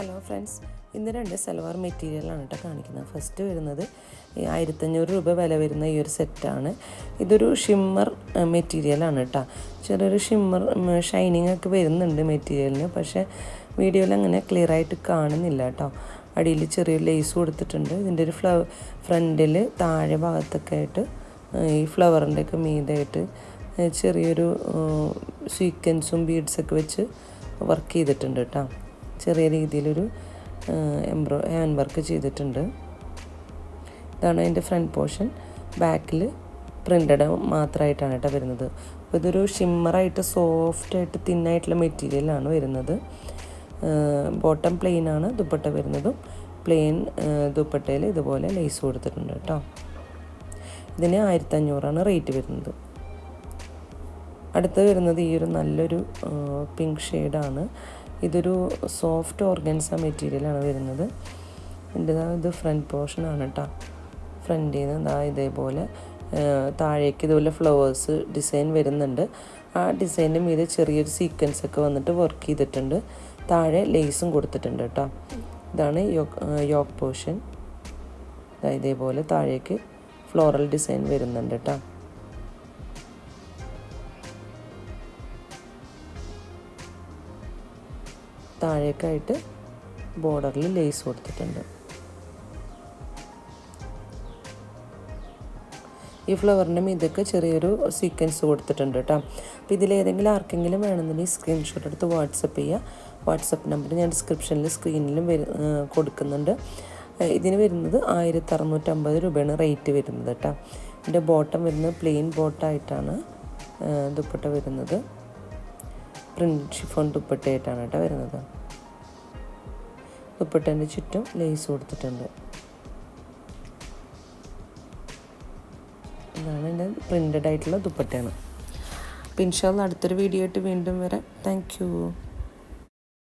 Hello friends ഇന്ന് രണ്ട് സൽവാർ മെറ്റീരിയലാണ് കേട്ടോ കാണിക്കുന്നത്. ഫസ്റ്റ് വരുന്നത് ഈ ആയിരത്തഞ്ഞൂറ് രൂപ വില വരുന്ന ഈ ഒരു സെറ്റാണ് ഇതൊരു ഷിമ്മർ മെറ്റീരിയലാണ് കേട്ടോ ചെറിയൊരു ഷിമ്മർ ഷൈനിങ് ഒക്കെ വരുന്നുണ്ട് മെറ്റീരിയലിന് പക്ഷേ വീഡിയോയിൽ അങ്ങനെ ക്ലിയർ ആയിട്ട് കാണുന്നില്ല കേട്ടോ അടിയിൽ ചെറിയ ലേസ് കൊടുത്തിട്ടുണ്ട്. ഇതിന്റെ ഒരു ഫ്ലവർ ഫ്രണ്ടിൽ താഴെ ഭാഗത്തൊക്കെ ആയിട്ട് ഈ ഫ്ലവറിന്റെ ഒക്കെ മീതായിട്ട് ചെറിയൊരു സീക്വൻസും ബീഡ്സൊക്കെ വെച്ച് വർക്ക് ചെയ്തിട്ടുണ്ട് കേട്ടോ ചെറിയ രീതിയിലൊരു എംബ്രോ ഹാൻഡ് വർക്ക് ചെയ്തിട്ടുണ്ട്. ഇതാണ് അതിന്റെ ഫ്രണ്ട് പോർഷൻ. ബാക്കിൽ പ്രിന്റഡ് മാത്രമായിട്ടാണ് കേട്ടോ വരുന്നത്. ഇതൊരു ഷിമ്മറായിട്ട് സോഫ്റ്റായിട്ട് തിന്നായിട്ടുള്ള മെറ്റീരിയലാണ് വരുന്നത്. ബോട്ടം പ്ലെയിൻ ആണ് ദുപ്പട്ട വരുന്നതും. പ്ലെയിൻ ദുപ്പട്ടയിൽ ഇതുപോലെ ലേസ് കൊടുത്തിട്ടുണ്ട് കേട്ടോ. ഇതിന് ആയിരത്തഞ്ഞൂറാണ് റേറ്റ് വരുന്നത്. അടുത്ത് വരുന്നത് ഈ ഒരു നല്ലൊരു പിങ്ക് ഷെയ്ഡാണ്. ഇതൊരു സോഫ്റ്റ് ഓർഗൻസ മെറ്റീരിയലാണ് വരുന്നത്. എന്റെ ഇത് ഫ്രണ്ട് പോർഷനാണ് കേട്ടോ ഫ്രണ്ടിൽ നിന്ന് ഇതാ ഇതേപോലെ താഴേക്ക് ഇതുപോലെ ഫ്ലവേഴ്സ് ഡിസൈൻ വരുന്നുണ്ട്. ആ ഡിസൈനിന്റെ മീതെ ചെറിയൊരു സീക്വൻസ് ഒക്കെ വന്നിട്ട് വർക്ക് ചെയ്തിട്ടുണ്ട്. താഴെ ലേസും കൊടുത്തിട്ടുണ്ട് കേട്ടോ ഇതാണ് യോക്ക് പോർഷൻ. ഇതേപോലെ താഴേക്ക് ഫ്ലോറൽ ഡിസൈൻ വരുന്നുണ്ട് കേട്ടോ താഴേക്കായിട്ട് ബോർഡറിൽ ലേസ് കൊടുത്തിട്ടുണ്ട്. ഈ ഫ്ലവറിന്റെ മീതൊക്കെ ചെറിയൊരു സീക്വൻസ് കൊടുത്തിട്ടുണ്ട് കേട്ടോ. അപ്പോൾ ഇതിലേതെങ്കിലും ആർക്കെങ്കിലും വേണമെന്നുണ്ടെങ്കിൽ സ്ക്രീൻഷോട്ട് എടുത്ത് വാട്സപ്പ് ചെയ്യുക. വാട്സപ്പ് നമ്പർ ഞാൻ ഡിസ്ക്രിപ്ഷനിൽ സ്ക്രീനിലും വരു കൊടുക്കുന്നുണ്ട്. ഇതിന് വരുന്നത് ആയിരത്തി അറുന്നൂറ്റമ്പത് രൂപയാണ് റേറ്റ് വരുന്നത് കേട്ടോ. ഇതിന്റെ ബോട്ടം വരുന്നത് പ്ലെയിൻ ബോട്ടായിട്ടാണ് ദുപ്പട്ട വരുന്നത്. പ്രിന്റ് ഷിഫോൺ ദുപ്പട്ടയായിട്ടാണ് കേട്ടോ വരുന്നത്. ദുപ്പട്ടേന്റെ ചുറ്റും ലേസ് കൊടുത്തിട്ടുണ്ട്. ഇതാണ് എന്റെ പ്രിന്റഡ് ആയിട്ടുള്ള ദുപ്പട്ടയാണ്. അപ്പം ഇൻഷാല്ല അടുത്തൊരു വീഡിയോ ആയിട്ട് വീണ്ടും വരാം. താങ്ക്